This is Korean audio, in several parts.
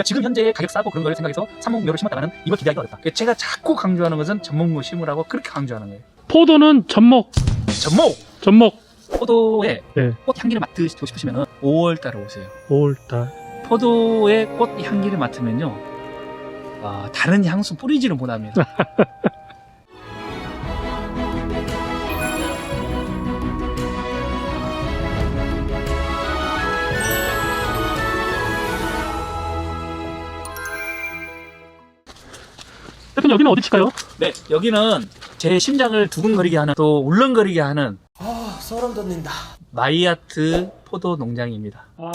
그러니까 지금 현재 가격 싸고 그런 걸 생각해서 삼목묘를 심었다가는 이걸 기대하기 어렵다. 그러니까 제가 자꾸 강조하는 것은 전목묘 심으라고 그렇게 강조하는 거예요. 포도는 접목, 전목 접목. 포도의 네. 꽃 향기를 맡으시고 싶으시면 5월 달에 오세요. 5월달. 포도의 꽃 향기를 맡으면요, 아, 다른 향수 뿌리지를 못합니다. 대표님 여기는 어디 칠까요? 네, 여기는 제 심장을 두근거리게 하는 또 울렁거리게 하는 아 소름 돋는다. 마이아트 포도 농장입니다. 아,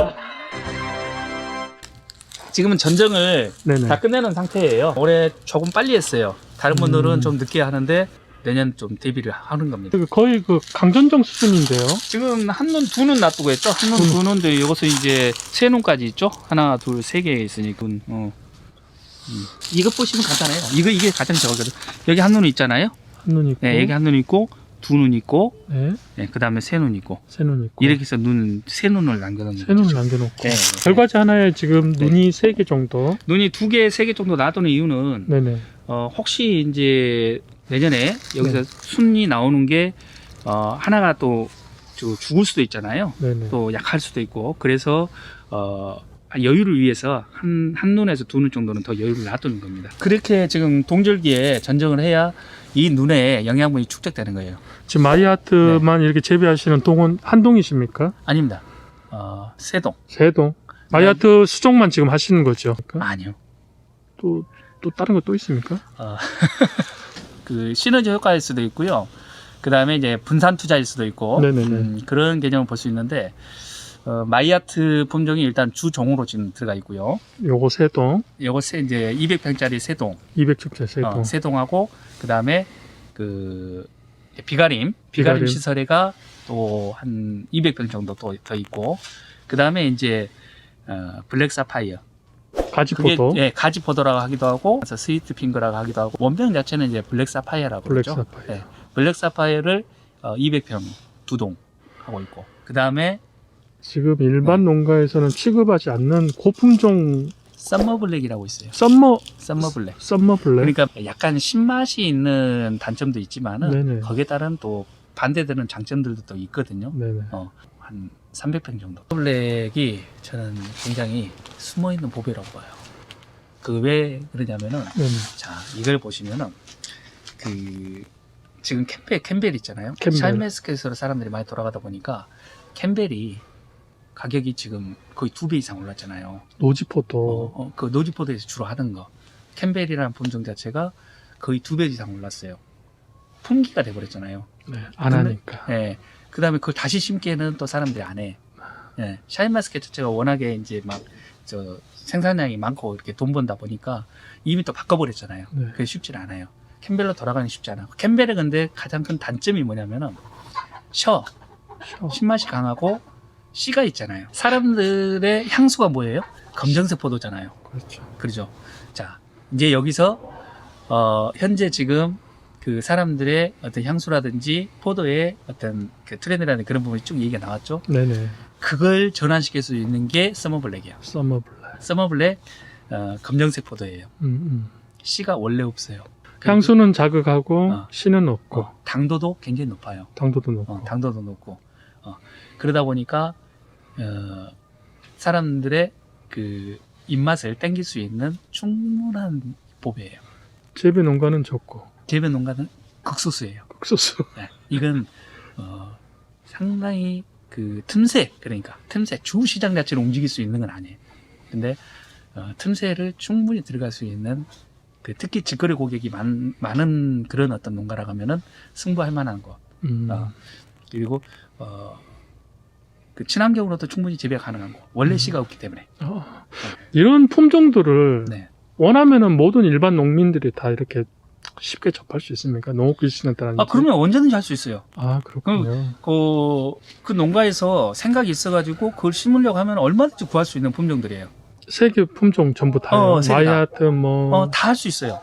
지금은 전정을 네네. 다 끝내는 상태예요. 올해 조금 빨리 했어요. 다른 분들은 음. 좀 늦게 하는데 내년 좀 대비를 하는 겁니다. 그 거의 그 강전정 수준인데요. 지금 한 눈 두 눈 놔두고 했죠. 한 눈 두 눈도 이것은 이제 세 눈까지 있죠. 하나, 둘, 세 개 있으니까. 어. 음. 이거 보시면 간단해요. 이거 이게 가장 적거든. 여기 한 눈 있잖아요. 한눈 있고. 네, 여기 한 눈 있고 두 눈 있고, 네. 네, 그 다음에 세 눈 있고. 세 눈 있고. 이렇게 해서 눈 세 눈을 남겨놓는 세 눈을 거죠. 남겨놓고. 네. 결과지 하나에 지금 네. 눈이 세 개 정도. 눈이 두 개, 세 개 정도 놔두는 이유는 네네. 어, 혹시 이제 내년에 여기서 네. 순이 나오는 게 어, 하나가 또 저- 죽을 수도 있잖아요. 네네. 또 약할 수도 있고 그래서 어, 여유를 위해서 한, 한 눈에서 두 눈 정도는 더 여유를 놔두는 겁니다. 그렇게 지금 동절기에 전정을 해야 이 눈에 영양분이 축적되는 거예요. 지금 마이아트만 이렇게 재배하시는 동은 한 동이십니까? 아닙니다. 어, 세동 세 동. 마이아트 수종만 지금 하시는 거죠? 아니요. 또, 또 다른 거 또 있습니까? 어, 그 시너지 효과일 수도 있고요. 그 다음에 이제 분산 투자일 수도 있고 네네네. 음, 그런 개념을 볼 수 있는데 어, 마이아트 품종이 일단 주종으로 지금 들어가 있고요. 요거 세 동. 요거 세 이제 200평짜리 세동, 200첩째 세 동. 어, 세동하고 그 다음에 그 비가림, 비가림, 비가림. 시설에가 또 한 200평 정도 또 더 있고 그 다음에 이제 어, 블랙 사파이어 그게 가지포도. 예, 가지 포도라고 하기도 하고 그래서 스위트 핑거라고 하기도 하고 원병 자체는 이제 블랙 사파이어라고 블랙 그러죠. 사파이어. 예, 블랙 사파이어를 어, 200평 두 동 하고 있고 그 다음에 지금 일반 네. 농가에서는 취급하지 않는 고품종 썸머 블랙이라고 있어요. 썸머 썸머 블랙. 썸머 블랙. 그러니까 약간 신맛이 있는 단점도 있지만은 네네. 거기에 따른 또 반대되는 장점들도 또 있거든요. 네네. 어, 한 300평 정도. 블랙이 저는 굉장히 숨어 있는 보배라고 봐요. 그 왜 그러냐면은 네네. 자 이걸 보시면은 그 지금 캠벨 캠벨 있잖아요. 캠벨. 샤인메스켓으로 사람들이 많이 돌아가다 보니까 캠벨이 가격이 지금 거의 두 배 이상 올랐잖아요. 노지포도. 어, 어, 그 노지포드에서 주로 하는 거 캠벨이라는 품종 자체가 거의 두 배 이상 올랐어요. 품기가 돼버렸잖아요. 네, 안 근데- 하니까. 예. 그 다음에 그걸 다시 심기에는 또 사람들이 안 해. 예. 샤인마스켓 자체가 워낙에 이제 막, 저, 생산량이 많고 이렇게 돈 번다 보니까 이미 또 바꿔버렸잖아요. 네. 그게 쉽지 않아요. 캠벨로 돌아가는 게 쉽지 않아. 캠벨의 근데 가장 큰 단점이 뭐냐면은, 셔. 셔. 신맛이 강하고, 씨가 있잖아요. 사람들의 향수가 뭐예요? 검정색 포도잖아요. 그렇죠. 그러죠. 자, 이제 여기서 어, 현재 지금 그 사람들의 어떤 향수라든지 포도의 어떤 그 트렌드라는 그런 부분이 쭉 얘기가 나왔죠. 네네. 그걸 전환시킬 수 있는 게 서머블랙이에요. 썸머 블랙. 서머블랙 어, 검정색 포도예요. 음, 음. 씨가 원래 없어요. 향수는 자극하고 어. 씨는 없고 어, 당도도 굉장히 높아요. 당도도 높고. 어, 당도도 높고 어, 그러다 보니까 어, 사람들의 그 입맛을 땡길 수 있는 충분한 보배예요. 재배 농가는 적고 재배 농가는 극소수예요. 극소수. 네, 이건 어, 상당히 그 틈새 그러니까 틈새 주 시장 자체를 움직일 수 있는 건 아니에요. 근데 어, 틈새를 충분히 들어갈 수 있는 그 특히 직거래 고객이 많, 많은 그런 어떤 농가라고 하면은 승부할 만한 거 음. 아. 그리고 어, 그 친환경으로도 충분히 재배가 가능한 거 원래 음. 씨가 없기 때문에 어. 이런 품종들을 네. 원하면은 모든 일반 농민들이 다 이렇게 쉽게 접할 수 있습니까? 농업 기술센 따라. 아 그러면 언제든지 할 수 있어요. 아 그렇군요. 그, 그 농가에서 생각이 있어가지고 그걸 심으려고 하면 얼마든지 구할 수 있는 품종들이에요. 세개 품종 전부 다요. 어, 세개 다. 마이아트 뭐. 어, 다 할 수 있어요.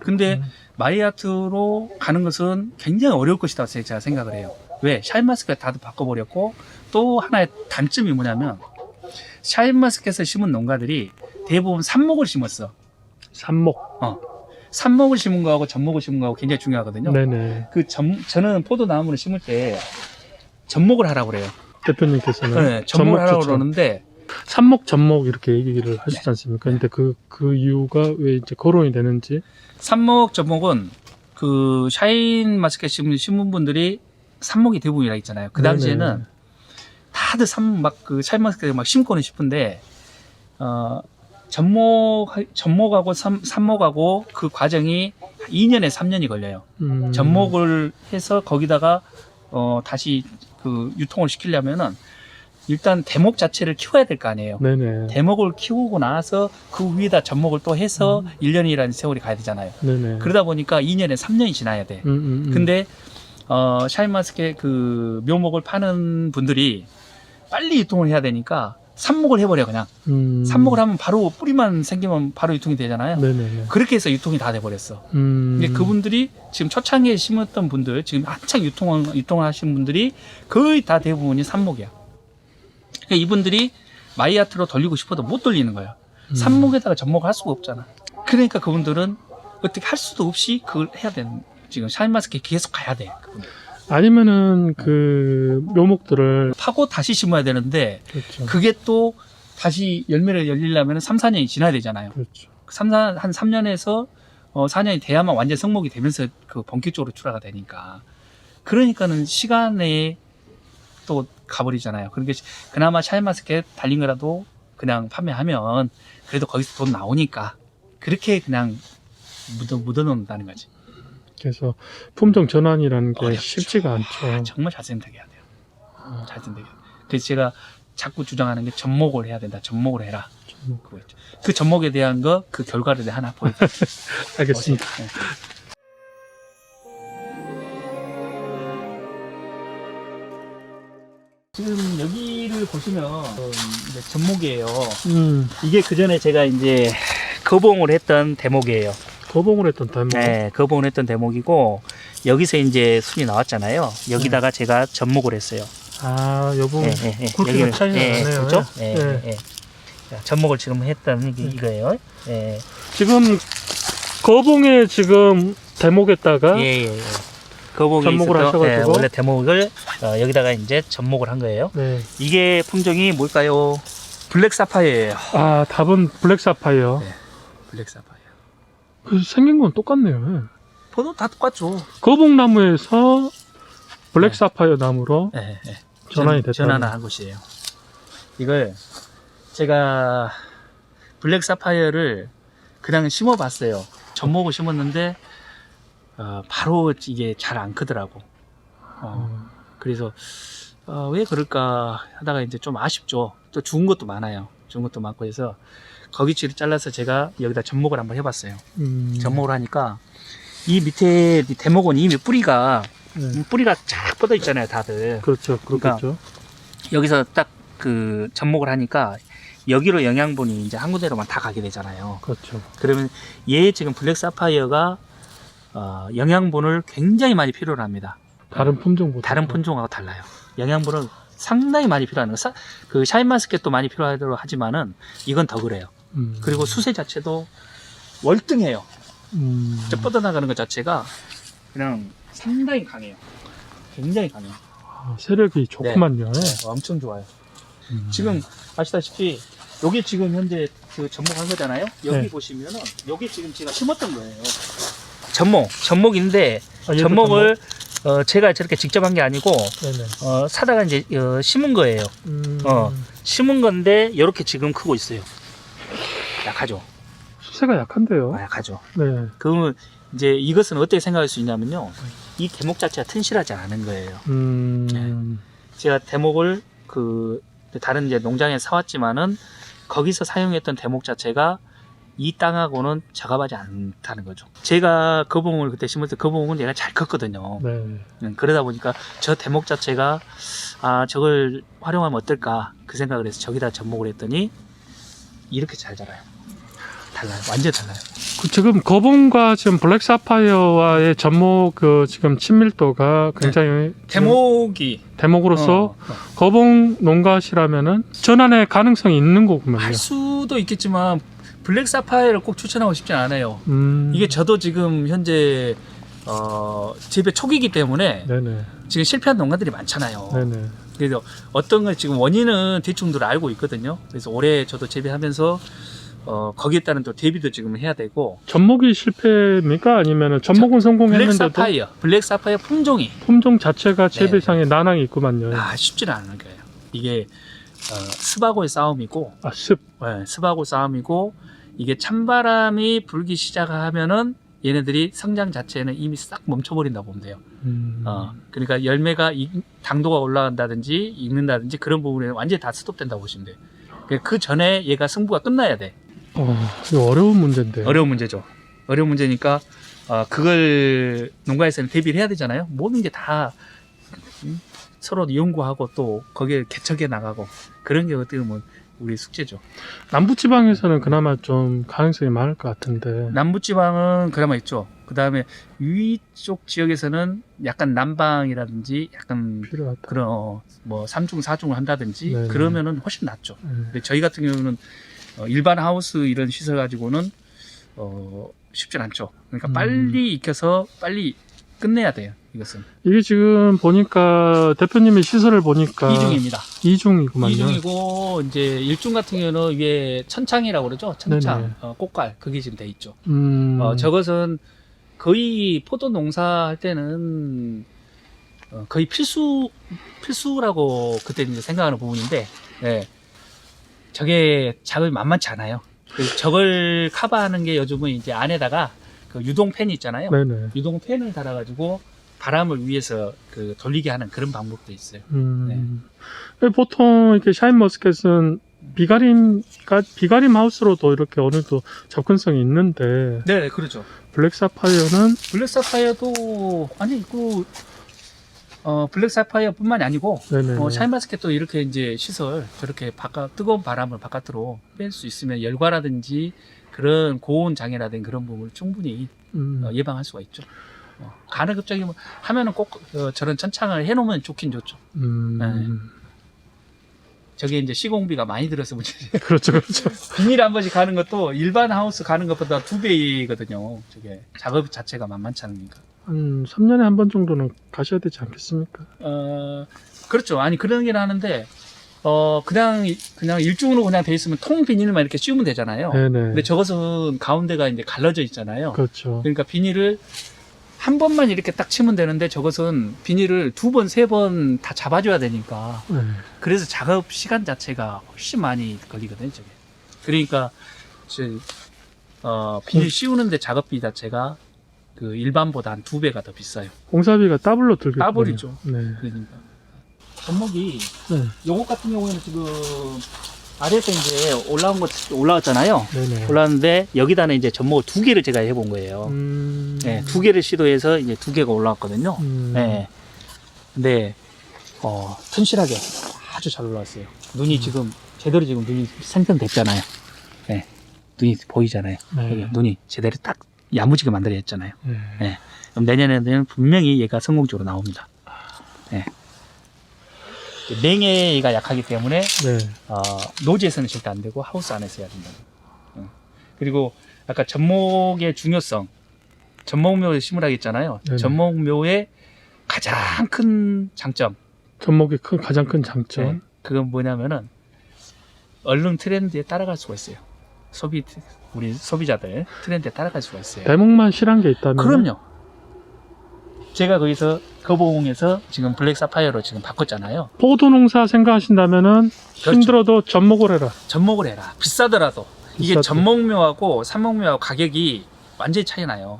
근데 음. 마이아트로 가는 것은 굉장히 어려울 것이다 제가 생각을 해요. 왜? 샤인마스켓 다들 바꿔버렸고 또 하나의 단점이 뭐냐면 샤인마스켓을 심은 농가들이 대부분 삽목을 심었어. 삽목. 삽목을 심은 거하고 전목을 심은 거하고 굉장히 중요하거든요. 네네. 그 전, 저는 포도나무를 심을 때 전목을 하라고 그래요. 대표님께서는 네, 전목을 하라고 추천. 그러는데 삽목 전목 이렇게 얘기를 하시지 네. 않습니까? 근데 그, 그 이유가 왜 이제 거론이 되는지. 삽목 전목은 그 샤인 마스켓 심은, 심은 분들이 삽목이 대부분이라 했잖아요. 그 당시에는. 다들 삽막그 샤인 마스켓 막 심고는 싶은데 어 전목 전목하고 삽, 삽목하고 그 과정이 2년에 3년이 걸려요. 음, 접목을 해서 거기다가 어 다시 그 유통을 시키려면은 일단 대목 자체를 키워야 될 거 아니에요. 네네. 대목을 키우고 나서 그 위에다 접목을 또 해서 음. 1년이라는 세월이 가야 되잖아요. 네네. 그러다 보니까 2년에 3년이 지나야 돼. 음, 음, 음. 근데 어 샤인마스켓 그 묘목을 파는 분들이 빨리 유통을 해야 되니까 삽목을 해버려 그냥 음, 삽목을 하면 바로 뿌리만 생기면 바로 유통이 되잖아요. 네네네. 그렇게 해서 유통이 다 돼버렸어. 음, 근데 그분들이 지금 초창기에 심었던 분들, 지금 한창 유통, 유통을 하신 분들이 거의 다 대부분이 삽목이야. 그러니까 이분들이 마이아트로 돌리고 싶어도 못 돌리는 거야. 음, 삽목에다가 접목을 할 수가 없잖아. 그러니까 그분들은 어떻게 할 수도 없이 그걸 해야 되는, 지금 샤인마스켓 계속 가야 돼. 아니면은 그 묘목들을 파고 다시 심어야 되는데, 그렇죠. 그게 또 다시 열매를 열리려면 3, 4년이 지나야 되잖아요. 그렇죠. 3, 4, 한 3년에서 어, 4년이 돼야만 완전 성목이 되면서 그 본격적으로 출하가 되니까. 그러니까는 시간에 또 가버리잖아요. 그러니까 시- 그나마 샤인마스켓 달린 거라도 그냥 판매하면 그래도 거기서 돈 나오니까 그렇게 그냥 묻어, 묻어놓는다는 거지. 그래서 품종 전환이라는 게 어렵죠. 쉽지가 아, 않죠. 정말 잘 선택해야 돼요. 잘 선택해야 돼요. 그래서 제가 자꾸 주장하는 게 접목을 해야 된다. 접목을 해라. 접목. 그거 있죠. 그 접목에 대한 거, 그 결과를 내가 하나 보여드릴게요. 알겠습니다. 네. 지금 여기를 보시면 이제 전목이에요. 음, 이게 그 전에 제가 이제 거봉을 했던 대목이에요. 거봉을 했던 대목. 네, 거봉을 했던 대목이고 여기서 이제 순이 나왔잖아요. 여기다가 제가 접목을 했어요. 아. 예, 예, 예. 굵기가 여기를- 차이가 예, 나네요. 그렇죠? 예. 예, 예. 자, 접목을 지금 했던 게 이거예요. 예, 지금 거봉에 지금 대목에다가 예, 예. 예. 거봉이 접목을 있었던- 하셔가지고? 예, 원래 대목을 어, 여기다가 이제 접목을 한 거예요. 네. 이게 품종이 뭘까요? 블랙 사파이어예요. 아, 답은 블랙 사파이어. 네. 블랙 사파이어. 그 생긴 건 똑같네요. 포도 다 똑같죠. 거봉나무에서 블랙 네. 사파이어 나무로 예, 예. 전환이 전- 됐다. 전환을 한 것이에요. 이걸 제가 블랙 사파이어를 그냥 심어봤어요. 접목을 심었는데 어, 바로 이게 잘 안 크더라고. 어, 그래서 어, 왜 그럴까 하다가 이제 좀 아쉽죠. 또 죽은 것도 많아요. 죽은 것도 많고 해서 거기치를 잘라서 제가 여기다 접목을 한번 해봤어요. 음, 접목을 하니까 이 밑에 이 대목은 이미 뿌리가 네. 뿌리가 쫙 뻗어 있잖아요, 다들. 그렇죠. 그러니까 그렇겠죠. 여기서 딱 그 접목을 하니까 여기로 영양분이 이제 한 군데로만 다 가게 되잖아요. 그렇죠. 그러면 얘 지금 블랙 사파이어가 어, 영양분을 굉장히 많이 필요로 합니다. 다른 품종보다. 다른 품종하고 달라요. 영양분을 상당히 많이 필요하는 거. 사- 그 샤인 마스켓도 많이 필요하도록 하지만은 이건 더 그래요. 음. 그리고 수세 자체도 월등해요. 음. 저 뻗어나가는 것 자체가 그냥 상당히 강해요. 굉장히 강해요. 아, 세력이 좋구만요. 네, 엄청 좋아요. 음. 지금 아시다시피 여기 지금 현재 그 접목한 거잖아요. 여기 네. 보시면은 여기 지금 제가 심었던 거예요. 접목, 접목인데 아, 얘도 접목을 어, 제가 저렇게 직접 한 게 아니고? 네네. 어, 사다가 이제 어, 심은 거예요. 음. 어. 심은 건데 이렇게 지금 크고 있어요. 약하죠. 수세가 약한데요. 아, 약하죠. 네. 그러면 이제 이것은 어떻게 생각할 수 있냐면요. 이 대목 자체가 튼실하지 않은 거예요. 음. 제가 대목을 그 다른 이제 농장에 사왔지만은 거기서 사용했던 대목 자체가 이 땅하고는 작업하지 않다는 거죠. 제가 거봉을 그때 심을 때 거봉은 얘가 잘 컸거든요. 네. 음, 그러다 보니까 저 대목 자체가 아 저걸 활용하면 어떨까 그 생각을 해서 저기다 접목을 했더니 이렇게 잘 자라요. 달라요. 완전 달라요. 그 지금 거봉과 지금 블랙 사파이어와의 접목 그 지금 친밀도가 굉장히 지금 대목이 대목으로서 어, 어. 거봉 농가시라면은 전환의 가능성이 있는 거군요. 할 수도 있겠지만 블랙 사파이어를 꼭 추천하고 싶진 않아요. 음. 이게 저도 지금 현재 어, 재배 초기이기 때문에 네네. 지금 실패한 농가들이 많잖아요. 네네. 그래서 어떤 걸 지금 원인은 대충들 알고 있거든요. 그래서 올해 저도 재배하면서 어, 거기에 따른 또 대비도 지금 해야 되고 접목이 실패입니까? 아니면 접목은 블랙 성공했는데도 사파이어, 블랙 사파이어 품종이 품종 자체가 재배상에 난항이 있구만요. 아, 쉽지는 않은 거예요. 이게 어, 습하고의 싸움이고 아, 습. 네, 습하고 싸움이고 이게 찬바람이 불기 시작하면은 얘네들이 성장 자체는 이미 싹 멈춰버린다 보면 돼요. 음. 어, 그러니까 열매가 이- 당도가 올라간다든지 익는다든지 그런 부분에는 완전히 다 스톱된다고 보시면 돼요. 그- 그 전에 얘가 승부가 끝나야 돼. 어, 이거 어려운 문제인데. 어려운 문제죠. 어려운 문제니까 어, 그걸 농가에서는 대비를 해야 되잖아요. 모든 게 다 서로 연구하고 또 거기에 개척해 나가고 그런 게 어떻게 보면 우리 숙제죠. 남부지방에서는 그나마 좀 가능성이 많을 것 같은데. 남부지방은 그나마 있죠. 그 다음에 위쪽 지역에서는 약간 남방이라든지 약간 필요하다. 그런 어, 뭐 삼중 사중을 한다든지 네네. 그러면은 훨씬 낫죠. 네. 근데 저희 같은 경우는 어, 일반 하우스 이런 시설 가지고는 어, 쉽진 않죠. 그러니까 음. 빨리 익혀서 빨리 끝내야 돼요. 이것은 이게 지금 보니까 대표님의 시설을 보니까 이중입니다. 이중이구만요. 이중이고 이제 일중 같은 경우는 위에 천창이라고 그러죠. 천창. 어, 꽃갈 그게 지금 돼 있죠. 음. 어, 저것은 거의 포도 농사할 때는 어, 거의 필수 필수라고 그때 이제 생각하는 부분인데, 예. 저게 작업이 만만치 않아요. 그래서 저걸 커버하는 게 요즘은 이제 안에다가 그 유동 팬이 있잖아요. 네네. 유동 팬을 달아가지고 바람을 위해서 그 돌리게 하는 그런 방법도 있어요. 음. 보통 이렇게 샤인 머스켓은 비가림가 비가림 하우스로도 이렇게 어느 정도 접근성이 있는데 네, 그렇죠. 블랙 사파이어는 블랙 사파이어도 아니 그 어, 블랙 사파이어뿐만이 아니고. 어, 샤인마스켓도 이렇게 이제 시설 저렇게 바깥 뜨거운 바람을 바깥으로 뺄 수 있으면 열과라든지 그런 고온 장애라든지 그런 부분을 충분히 음. 어, 예방할 수가 있죠. 어, 가능급적이면 하면은 꼭 어, 저런 천창을 해놓으면 좋긴 좋죠. 음. 네. 저게 이제 시공비가 많이 들어서 문제지. 그렇죠, 그렇죠. 비닐 한 번씩 가는 것도 일반 하우스 가는 것보다 두 배거든요. 저게 작업 자체가 만만치 않으니까. 한 3년에 한 번 정도는 가셔야 되지 않겠습니까? 어, 그렇죠. 아니, 그런 게 하는데, 어, 그냥, 그냥 일중으로 그냥 돼 있으면 통 비닐만 이렇게 씌우면 되잖아요. 네네. 근데 저것은 가운데가 이제 갈라져 있잖아요. 그렇죠. 그러니까 비닐을 한 번만 이렇게 딱 치면 되는데 저것은 비닐을 두 번, 세 번 다 잡아줘야 되니까. 네. 그래서 작업 시간 자체가 훨씬 많이 걸리거든요, 저게. 그러니까, 저, 어, 비닐 씌우는데 작업비 자체가 그 일반보다 한 두 배가 더 비싸요. 공사비가 더블로 들겠군요. 더블이죠. 네. 그러니까. 접목이 네. 요것 같은 경우에는 지금 아래에서 이제 올라온 것 올라왔잖아요. 네네. 올라왔는데 여기다는 이제 접목을 두 개를 제가 해본 거예요. 음. 네, 두 개를 시도해서 이제 두 개가 올라왔거든요. 음. 네. 근데 어, 튼실하게 아주 잘 올라왔어요. 눈이 지금 제대로 지금 눈이 생성됐잖아요. 네. 눈이 보이잖아요. 네. 눈이 제대로 딱 야무지게 만들어졌잖아요. 네. 네. 그럼 내년에는 분명히 얘가 성공적으로 나옵니다. 네. 냉해가 약하기 때문에 네. 어, 노지에서는 절대 안 되고 하우스 안에서 해야 된다. 어. 그리고 아까 접목의 중요성, 접목묘에 심으라고 했잖아요. 네네. 접목묘의 가장 큰 장점, 접목의 큰, 가장 큰 장점. 네. 그건 뭐냐면은 얼른 트렌드에 따라갈 수가 있어요. 소비 우리 소비자들 트렌드에 따라갈 수가 있어요. 대목만 실한 게 있다면. 그럼요. 제가 거기서 거봉에서 지금 블랙 사파이어로 지금 바꿨잖아요. 포도 농사 생각하신다면은 그렇죠. 힘들어도 접목을 해라. 접목을 해라. 비싸더라도 이게 비싸도. 접목묘하고 산목묘하고 가격이 완전히 차이 나요.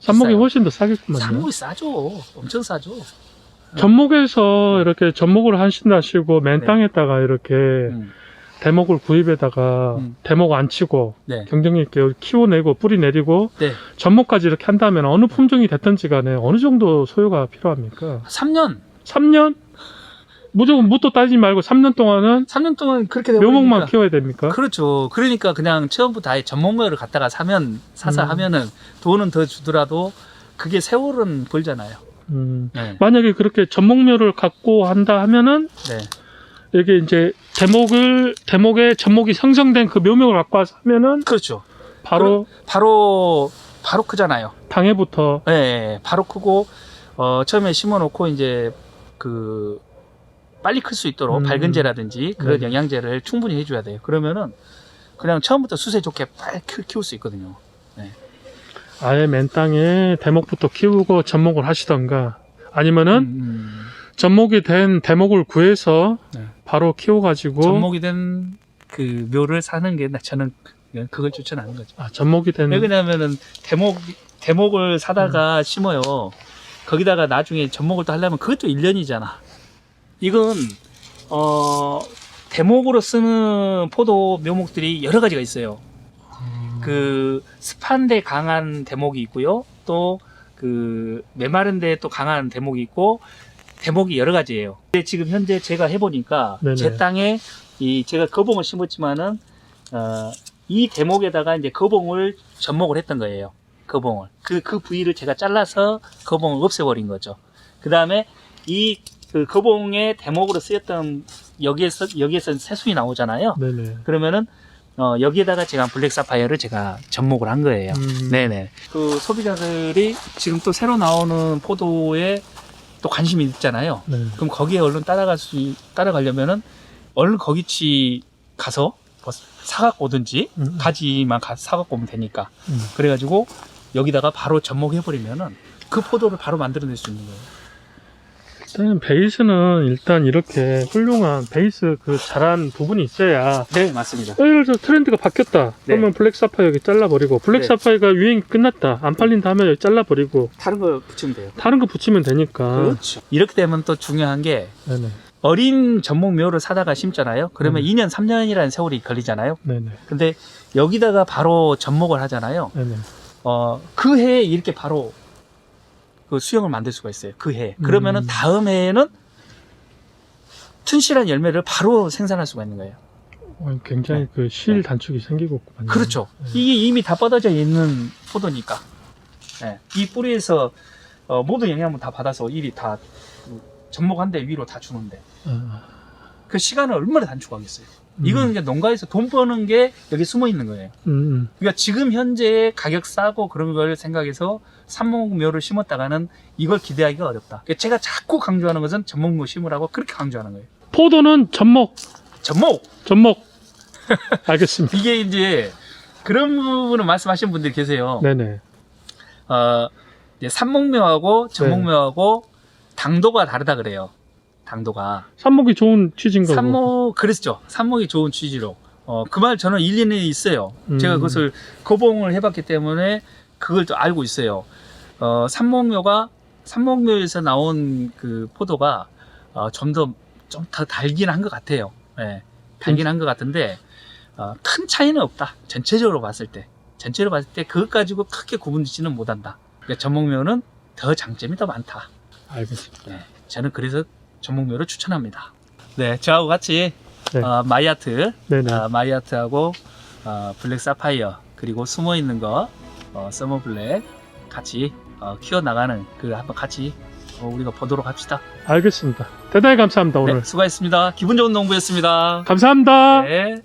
비싸요. 훨씬 더 싸겠구만요. 산목이 싸죠. 엄청 싸죠. 접목에서 이렇게 접목을 하신다시고 맨 네. 땅에다가 이렇게 음, 대목을 구입에다가 음. 대목 안 치고 네. 경쟁력 있게 키워내고 뿌리 내리고 네. 접목까지 이렇게 한다면 어느 품종이 됐든지 간에 어느 정도 소요가 필요합니까? 3년, 3년? 무조건 무도 따지지 말고 3년 동안은 3년 동안 그렇게 묘목만 키워야 됩니까? 그렇죠. 그러니까 그냥 처음부터 아예 접목묘를 갖다가 사면 사서 음. 하면은 돈은 더 주더라도 그게 세월은 벌잖아요. 음. 네. 만약에 그렇게 접목묘를 갖고 한다 하면은 네. 여기 이제 대목을 대목에 접목이 형성된 그 묘목을 갖고 와서 하면은 그렇죠. 바로 바로 바로 크잖아요. 당해부터 예, 예, 바로 크고 어, 처음에 심어놓고 이제 그 빨리 클 수 있도록 음. 밝은제라든지 그런 네. 영양제를 충분히 해줘야 돼요. 그러면은 그냥 처음부터 수세 좋게 빨리 키- 키울 수 있거든요. 아예 맨 땅에 대목부터 키우고 접목을 하시던가 아니면은 음, 접목이 된 대목을 구해서 네. 바로 키워가지고 접목이 된 그 묘를 사는 게 나- 저는 그걸 추천하는 거죠. 아, 접목이 된왜 그러냐면은 대목 대목을 사다가 음. 심어요. 거기다가 나중에 접목을 또 하려면 그것도 1년이잖아. 이건 어 대목으로 쓰는 포도 묘목들이 여러 가지가 있어요. 그 습한데 강한 대목이 있고요. 또 그 메마른데 또 강한 대목이 있고 대목이 여러 가지예요. 근데 지금 현재 제가 해보니까 네네. 제 땅에 이 제가 거봉을 심었지만은 어, 이 대목에다가 이제 거봉을 접목을 했던 거예요. 거봉을 그그 부위를 제가 잘라서 거봉을 없애버린 거죠. 그 다음에 이 그 거봉의 대목으로 쓰였던 여기에서 여기에서 새순이 나오잖아요. 네네. 그러면은 어, 여기에다가 제가 블랙 사파이어를 제가 접목을 한 거예요. 음, 네네. 그 소비자들이 지금 또 새로 나오는 포도에 또 관심이 있잖아요. 네. 그럼 거기에 얼른 따라갈 수, 따라가려면은 얼른 거기치 가서 뭐 사갖고 오든지 음, 가지만 가, 사갖고 오면 되니까. 음. 그래가지고 여기다가 바로 접목해버리면은 그 포도를 바로 만들어낼 수 있는 거예요. 일단 베이스는 일단 이렇게 훌륭한 베이스 그 잘한 부분이 있어야 네, 맞습니다. 예를 들어 트렌드가 바뀌었다 그러면 블랙 사파이어 여기 잘라버리고 블랙 네. 사파이어가 유행이 끝났다 안 팔린다 하면 여기 잘라버리고 다른 거 붙이면 돼요. 다른 거 붙이면 되니까 그렇죠. 이렇게 되면 또 중요한 게 네네 어린 전목묘를 사다가 심잖아요. 그러면 음. 2년, 3년이라는 세월이 걸리잖아요. 네네 근데 여기다가 바로 접목을 하잖아요. 네네 어, 그 해에 이렇게 바로 그 수영을 만들 수가 있어요. 그 해. 그러면은 음. 다음 해에는 튼실한 열매를 바로 생산할 수가 있는 거예요. 어, 굉장히 그실 네. 단축이 생기고 있구만요. 그렇죠. 네. 이게 이미 다 뻗어져 있는 포도니까. 네. 이 뿌리에서 어, 모든 영양분 다 받아서 일이 다그 접목한 데 위로 다 주는데 아, 그 시간을 얼마나 단축하겠어요. 음. 이건 이제 농가에서 돈 버는 게 여기 숨어 있는 거예요. 음, 음. 그러니까 지금 현재 가격 싸고 그런 걸 생각해서 삼목묘를 심었다가는 이걸 기대하기가 어렵다. 그러니까 제가 자꾸 강조하는 것은 전목묘 심으라고 그렇게 강조하는 거예요. 포도는 접목 전목! 접목 알겠습니다. 이게 이제 그런 부분을 말씀하시는 분들이 계세요. 네네 어, 이제 삼목묘하고 전목묘하고 당도가 다르다 그래요. 당도가. 삽목이 좋은 취지인 거고 삼목, 그랬죠. 삼목이 좋은 취지로. 어, 그 말 저는 일리는 있어요. 음. 제가 그것을 거봉을 해봤기 때문에 그걸 또 알고 있어요. 어, 삼목묘가, 삼목묘에서 나온 그 포도가, 어, 좀 더, 좀 더 달긴 한 것 같아요. 예. 달긴 한것 같은데, 어, 큰 차이는 없다. 전체적으로 봤을 때. 전체로 봤을 때 그것 가지고 크게 구분짓지는 못한다. 그러니까 전목묘는 더 장점이 더 많다. 알겠습니다. 네, 저는 그래서 전목묘를 추천합니다. 네, 저하고 같이 네. 어, 마이아트, 네네 아, 마이아트하고 어, 블랙 사파이어 그리고 숨어 있는 거 어, 서머 블랙 같이 어, 키워 나가는 그 한번 같이 어, 우리가 보도록 합시다. 알겠습니다. 대단히 감사합니다 오늘 네, 수고하셨습니다. 기분 좋은 농부였습니다. 감사합니다. 네.